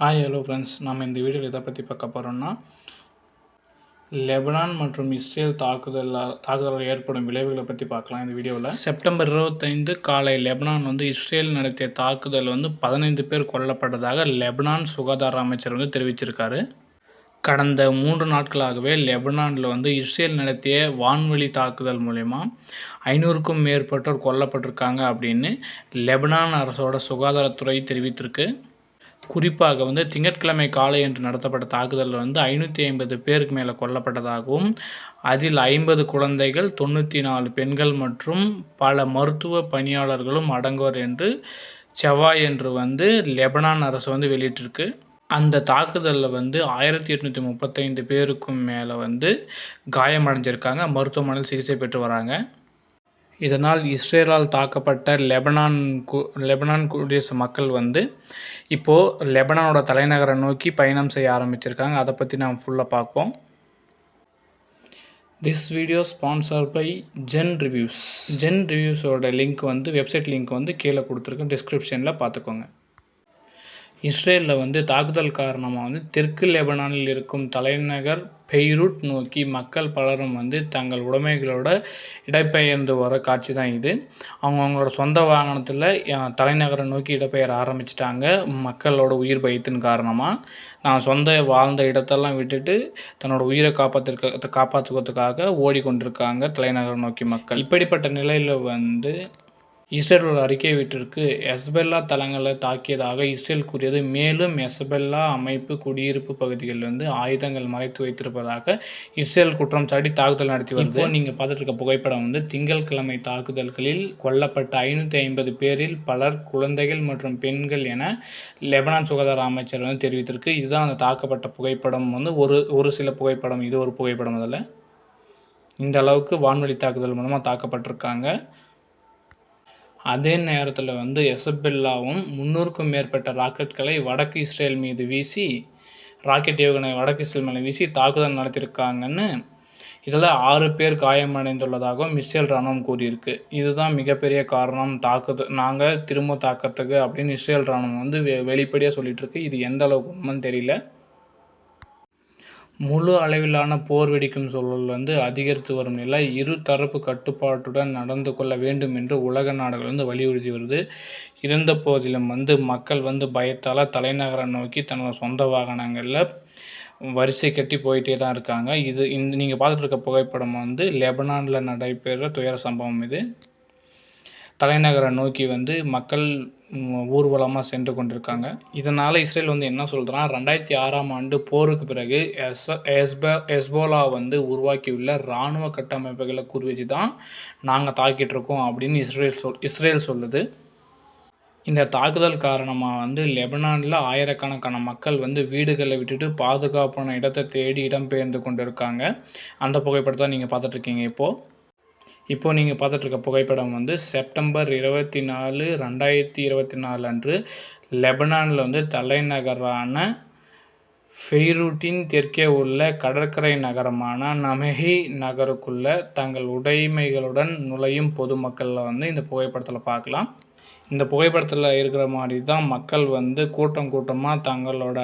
Hi hello friends நம்ம இந்த வீடியோவில் எதை பற்றி பார்க்க போகிறோம்னா லெபனான் மற்றும் இஸ்ரேல் தாக்குதலால் தாக்குதலால் ஏற்படும் விளைவுகளை பற்றி பார்க்கலாம் இந்த வீடியோவில். செப்டம்பர் இருபத்தைந்து காலை லெபனான் வந்து இஸ்ரேல் நடத்திய தாக்குதல் வந்து பதினைந்து பேர் கொல்லப்பட்டதாக லெபனான் சுகாதார அமைச்சர் வந்து தெரிவிச்சிருக்காரு. கடந்த மூன்று நாட்களாகவே லெபனானில் வந்து இஸ்ரேல் நடத்திய வான்வெளி தாக்குதல் மூலயமா ஐநூறுக்கும் மேற்பட்டோர் கொல்லப்பட்டிருக்காங்க அப்படின்னு லெபனான் அரசோட சுகாதாரத்துறை தெரிவித்திருக்கு. குறிப்பாக வந்து திங்கட்கிழமை காலை என்று நடத்தப்பட்ட தாக்குதலில் வந்து ஐநூற்றி ஐம்பது பேருக்கு மேலே கொல்லப்பட்டதாகவும் அதில் ஐம்பது குழந்தைகள் தொண்ணூற்றி நாலு பெண்கள் மற்றும் பல மருத்துவ பணியாளர்களும் அடங்குவர் என்று செவ்வாய் என்று வந்து லெபனான் அரசு வந்து வெளியிட்டிருக்கு. அந்த தாக்குதலில் வந்து ஆயிரத்தி எட்நூற்றி முப்பத்தைந்து பேருக்கும் மேலே வந்து காயமடைஞ்சிருக்காங்க. மருத்துவமனையில் சிகிச்சை பெற்று வராங்க. இதனால் இஸ்ரேலால் தாக்கப்பட்ட லெபனான் கு லெபனான் குடியரசு மக்கள் வந்து இப்போது லெபனானோட தலைநகரை நோக்கி பயணம் செய்ய ஆரம்பிச்சிருக்காங்க. அதை பற்றி நாம் ஃபுல்லாக பார்ப்போம். This video sponsor by Zen Reviews Zen ரிவ்யூஸோட link வந்து வெப்சைட் லிங்க் வந்து கீழே கொடுத்துருக்கேன். டிஸ்கிரிப்ஷனில் பார்த்துக்கோங்க. இஸ்ரேலில் வந்து தாக்குதல் காரணமாக வந்து தெற்கு லெபனானில் இருக்கும் தலைநகர் பெய்ரூட் நோக்கி மக்கள் பலரும் வந்து தங்கள் உடைமைகளோட இடம்பெயர்ந்து வர காட்சி தான் இது. அவங்க அவங்களோட சொந்த வாகனத்தில் தலைநகரை நோக்கி இடம்பெயர ஆரம்பிச்சிட்டாங்க. மக்களோட உயிர் பயத்தின் காரணமாக நான் சொந்த வாழ்ந்த இடத்தெல்லாம் விட்டுட்டு தன்னோட உயிரை காப்பாற்றிருக்க காப்பாற்றுக்கிறதுக்காக ஓடிக்கொண்டிருக்காங்க தலைநகரை நோக்கி மக்கள். இப்படிப்பட்ட நிலையில் வந்து இஸ்ரேல் ஒரு அறிக்கை விட்டிருக்கு எஸ்பெல்லா தளங்களை தாக்கியதாக இஸ்ரேல் கூறியது. மேலும் எஸ்பெல்லா அமைப்பு குடியிருப்பு பகுதிகளில் வந்து ஆயுதங்கள் மறைத்து வைத்திருப்பதாக இஸ்ரேல் குற்றம் சாட்டி தாக்குதல் நடத்தி வருது. நீங்கள் பார்த்துட்டு இருக்க புகைப்படம் வந்து திங்கட்கிழமை தாக்குதல்களில் கொல்லப்பட்ட ஐநூற்றி ஐம்பது பேரில் பலர் குழந்தைகள் மற்றும் பெண்கள் என லெபனான் சுகாதார அமைச்சர் வந்து தெரிவித்திருக்கு. இதுதான் அந்த தாக்கப்பட்ட புகைப்படம் வந்து ஒரு ஒரு சில புகைப்படம் இது ஒரு புகைப்படம் அதில். இந்த அளவுக்கு வான்வழி தாக்குதல் மூலமாக தாக்கப்பட்டிருக்காங்க. அதே நேரத்தில் வந்து எசபெல்லாவும் முந்நூறுக்கும் மேற்பட்ட ராக்கெட்களை வடக்கு இஸ்ரேல் மீது வீசி ராக்கெட் ஏவுகணை வடக்கு இஸ்ரேல் மேலே வீசி தாக்குதல் நடத்தியிருக்காங்கன்னு இதில் ஆறு பேர் காயமடைந்துள்ளதாகவும் இஸ்ரேல் ராணுவம் கூறியிருக்கு. இதுதான் மிகப்பெரிய காரணம். தாக்குது நாங்கள் திரும்ப தாக்கிறதுக்கு அப்படின்னு இஸ்ரேல் ராணுவம் வந்து வெ வெளிப்படையாக சொல்லிகிட்ருக்கு இது எந்த அளவுக்கு உண்மைன்னு தெரியல. முழு அளவிலான போர் வெடிக்கும் சூழல் வந்து அதிகரித்து வரும் நிலை இரு தரப்பு கட்டுப்பாட்டுடன் நடந்து கொள்ள வேண்டும் என்று உலக நாடுகள் வந்து வலியுறுத்தி வருது. இருந்த போதிலும் வந்து மக்கள் வந்து பயத்தால் தலைநகரை நோக்கி தன்னோட சொந்த வாகனங்களில் வரிசை கட்டி போயிட்டே தான் இருக்காங்க. இது இந்த நீங்கள் பார்த்துட்டு இருக்க புகைப்படம் வந்து லெபனானில் நடைபெற துயர சம்பவம் இது. தலைநகரை நோக்கி வந்து மக்கள் ஊர்வலமாக சென்று கொண்டிருக்காங்க. இதனால் இஸ்ரேல் வந்து என்ன சொல்கிறான் ரெண்டாயிரத்தி ஆறாம் ஆண்டு போருக்கு பிறகு எஸ் எஸ்ப எஸ்போலா வந்து உருவாக்கியுள்ள இராணுவ கட்டமைப்புகளை குறி தான் நாங்கள் தாக்கிட்டு அப்படின்னு இஸ்ரேல் சொல் இஸ்ரேல் சொல்லுது. இந்த தாக்குதல் காரணமாக வந்து லெபனானில் ஆயிரக்கணக்கான மக்கள் வந்து வீடுகளை விட்டுட்டு பாதுகாப்பான இடத்தை தேடி இடம்பெயர்ந்து கொண்டு இருக்காங்க அந்த புகைப்படத்தை நீங்கள் பார்த்துட்ருக்கீங்க இப்போது இப்போது நீங்கள் பார்த்துட்ருக்க புகைப்படம் வந்து செப்டம்பர் இருபத்தி நாலு ரெண்டாயிரத்தி இருபத்தி நாலு அன்று லெபனானில் வந்து தலைநகரான ஃபெய்ரூட்டின் தெற்கே உள்ள கடற்கரை நகரமான நமஹி நகருக்குள்ள தங்கள் உடைமைகளுடன் நுழையும் பொதுமக்களில் வந்து இந்த புகைப்படத்தில் பார்க்கலாம் இந்த புகைப்படத்தில் இருக்கிற மாதிரி தான் மக்கள் வந்து கூட்டம் கூட்டமாக தங்களோட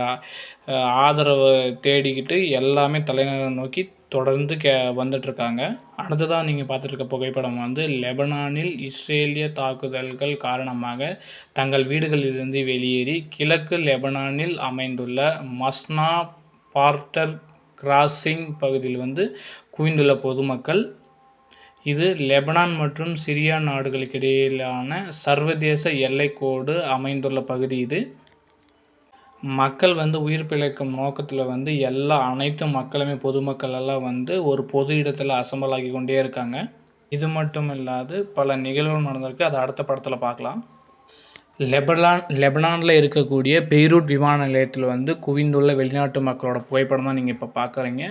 ஆதரவை தேடிக்கிட்டு எல்லாமே தலைநகரை நோக்கி தொடர்ந்து கே வந்துட்டுருக்காங்க அடுத்ததாக நீங்கள் பார்த்துட்ருக்க புகைப்படம் வந்து லெபனானில் இஸ்ரேலிய தாக்குதல்கள் காரணமாக தங்கள் வீடுகளிலிருந்து வெளியேறி கிழக்கு லெபனானில் அமைந்துள்ள மஸ்னா பார்ட்டர் கிராசிங் பகுதியில் வந்து குவிந்துள்ள பொதுமக்கள் இது லெபனான் மற்றும் சிரியா நாடுகளுக்கு இடையிலான சர்வதேச எல்லைக்கோடு அமைந்துள்ள பகுதி இது. மக்கள் வந்து உயிர் பிழைக்கும் நோக்கத்தில் வந்து எல்லா அனைத்து மக்களுமே பொதுமக்கள் எல்லாம் வந்து ஒரு பொது இடத்துல அசம்பல் ஆகி கொண்டே இருக்காங்க. இது மட்டும் இல்லாது பல நிகழ்வுகள் நடந்திருக்கு. அதை அடுத்த படத்தில் பார்க்கலாம். லெபனான் லெபனானில் இருக்கக்கூடிய பெய்ரூட் விமான நிலையத்தில் வந்து குவிந்துள்ள வெளிநாட்டு மக்களோட புகைப்படம் தான் நீங்கள் இப்போ பார்க்குறீங்க.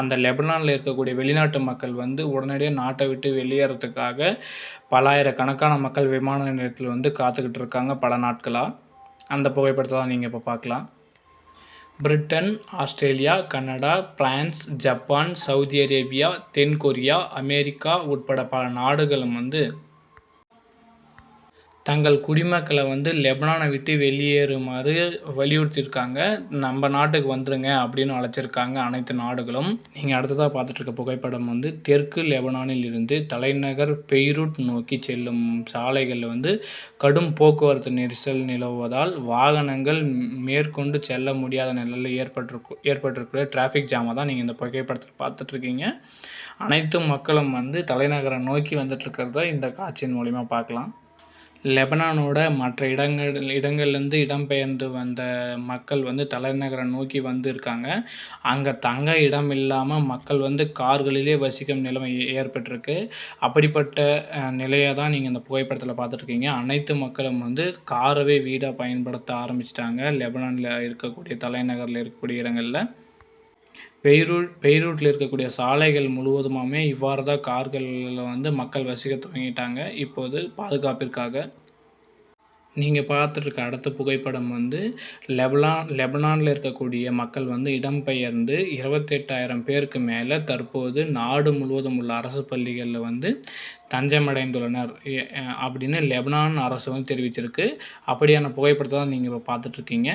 அந்த லெபனானில் இருக்கக்கூடிய வெளிநாட்டு மக்கள் வந்து உடனடியாக நாட்டை விட்டு வெளியேறதுக்காக பலாயிரக்கணக்கான மக்கள் விமான நிலையத்தில் வந்து காத்துக்கிட்டு இருக்காங்க பல நாட்களாக அந்த புகைப்படத்தை தான் நீங்கள் இப்போ பார்க்கலாம். Britain Australia Canada France Japan Saudi Arabia தென் கொரியா அமெரிக்கா உட்பட பல நாடுகளும் வந்து தங்கள் குடிமக்களை வந்து லெபனானை விட்டு வெளியேறுமாறு வலியுறுத்தியிருக்காங்க. நம்ம நாட்டுக்கு வந்துருங்க அப்படின்னு அழைச்சிருக்காங்க அனைத்து நாடுகளும். நீங்கள் அடுத்ததாக பார்த்துட்ருக்க புகைப்படம் வந்து தெற்கு லெபனானில் இருந்து தலைநகர் பெய்ரூட் நோக்கி செல்லும் சாலைகளில் வந்து கடும் போக்குவரத்து நெரிசல் நிலவுவதால் வாகனங்கள் மேற்கொண்டு செல்ல முடியாத நிலையில் ஏற்பட்டிருக்கு ஏற்பட்டிருக்கிற டிராஃபிக் ஜாமை தான் நீங்கள் இந்த புகைப்படத்தில் பார்த்துட்ருக்கீங்க. அனைத்து மக்களும் வந்து தலைநகரை நோக்கி வந்துட்டுருக்கிறத இந்த காட்சியின் மூலிமா பார்க்கலாம். லெபனானோட மற்ற இடங்கள் இடங்கள்லேருந்து இடம்பெயர்ந்து வந்த மக்கள் வந்து தலைநகரை நோக்கி வந்திருக்காங்க. அங்கே தங்க இடம் இல்லாமல் மக்கள் வந்து கார்களிலே வசிக்கும் நிலைமை ஏற்பட்டிருக்கு. அப்படிப்பட்ட நிலையை தான் நீங்கள் இந்த புகைப்படத்தில் பார்த்துட்ருக்கீங்க. அனைத்து மக்களும் வந்து காரவே வீடாக பயன்படுத்த ஆரம்பிச்சிட்டாங்க. லெபனானில் இருக்கக்கூடிய தலைநகரில் இருக்கக்கூடிய இடங்களில். பெய்ரூட் பெய்ரூட்டில் இருக்கக்கூடிய சாலைகள் முழுவதுமாமே இவ்வாறு தான் கார்களில் வந்து மக்கள் வசிக்க துவங்கிட்டாங்க இப்போது பாதுகாப்பிற்காக. நீங்கள் பார்த்துட்ருக்க அடுத்த புகைப்படம் வந்து லெபனான் லெபனானில் இருக்கக்கூடிய மக்கள் வந்து இடம்பெயர்ந்து இருபத்தெட்டாயிரம் பேருக்கு மேலே தற்போது நாடு முழுவதும் உள்ள அரசு பள்ளிகளில் வந்து தஞ்சமடைந்துள்ளனர். அப்படின்னு லெபனான் அரசு வந்து தெரிவிச்சிருக்கு. அப்படியான புகைப்படத்தை தான் நீங்கள் இப்போ பார்த்துட்ருக்கீங்க.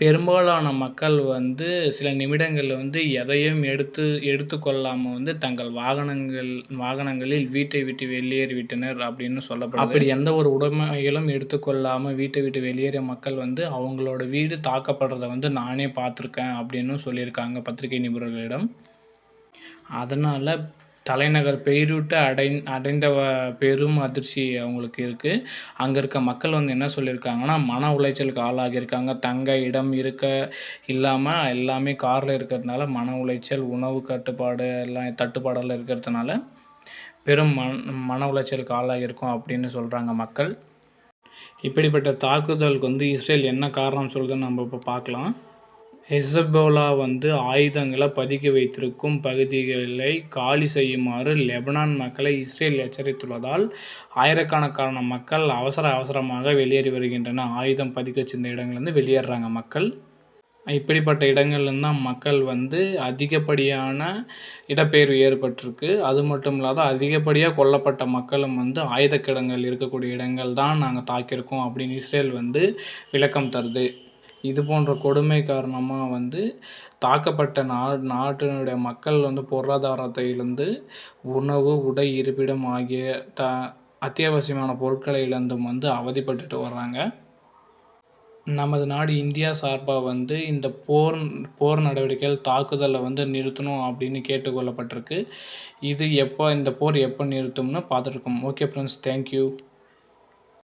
பெரும்பாலான மக்கள் வந்து சில நிமிடங்களில் வந்து எதையும் எடுத்து எடுத்துக்கொள்ளாமல் வந்து தங்கள் வாகனங்கள் வாகனங்களில் வீட்டை விட்டு வெளியேறிவிட்டனர் அப்படின்னு சொல்லப்படும் அப்படி எந்த ஒரு உடைமைகளும் எடுத்துக்கொள்ளாமல் வீட்டை விட்டு வெளியேறிய மக்கள் வந்து அவங்களோட வீடு தாக்கப்படுறத வந்து நானே பார்த்துருக்கேன் அப்படின்னு சொல்லியிருக்காங்க பத்திரிகை நிபுணர்களிடம். அதனால் தலைநகர் பெய்ரூட்டை அடை அடைந்த பெரும் அதிர்ச்சி அவங்களுக்கு இருக்குது அங்கே இருக்க மக்கள் வந்து என்ன சொல்லியிருக்காங்கன்னா மன உளைச்சலுக்கு ஆளாகியிருக்காங்க. தங்க இடம் இருக்க இல்லாமல் எல்லாமே காரில் இருக்கிறதுனால மன உளைச்சல் உணவு கட்டுப்பாடு எல்லாம் தட்டுப்பாடெல்லாம் இருக்கிறதுனால பெரும் மன மன உளைச்சலுக்கு ஆளாகியிருக்கும் அப்படின்னு சொல்கிறாங்க மக்கள். இப்படிப்பட்ட தாக்குதலுக்கு வந்து இஸ்ரேல் என்ன காரணம் சொல்லுதுன்னு நம்ம இப்போ பார்க்கலாம். ஹெசபோலா வந்து ஆயுதங்களை பதுக்கி வைத்திருக்கும் பகுதிகளை காலி செய்யுமாறு லெபனான் மக்களை இஸ்ரேல் எச்சரித்துள்ளதால் ஆயிரக்கணக்கான மக்கள் அவசர அவசரமாக வெளியேறி வருகின்றன ஆயுதம் பதுக்கி வச்சிருந்த இடங்கள்லேருந்து வெளியேறுறாங்க மக்கள். இப்படிப்பட்ட இடங்கள்லேருந்து தான் மக்கள் வந்து அதிகப்படியான இடப்பெயர்வு ஏற்பட்டிருக்கு. அது மட்டும் இல்லாத அதிகப்படியாக கொல்லப்பட்ட மக்களும் வந்து ஆயுதக்கிடங்கள் இருக்கக்கூடிய இடங்கள் தான் நாங்கள் தாக்கியிருக்கோம் அப்படின்னு இஸ்ரேல் வந்து விளக்கம் தருது. இது போன்ற கொடுமை காரணமாக வந்து தாக்கப்பட்ட நா நாட்டினுடைய மக்கள் வந்து பொருளாதாரத்தை இழந்து உணவு உடை இருப்பிடம் ஆகிய த அத்தியாவசியமான பொருட்களை இழந்தும் வந்து அவதிப்பட்டுட்டு வர்றாங்க. நமது நாடு இந்தியா சார்பாக வந்து இந்த போர் போர் நடவடிக்கைகள் தாக்குதலை வந்து நிறுத்தணும் அப்படின்னு கேட்டுக்கொள்ளப்பட்டிருக்கு. இது எப்போ இந்த போர் எப்போ நிறுத்தும்னு பார்த்துட்ருக்கோம் ஓகே ஃப்ரெண்ட்ஸ் தேங்க்யூ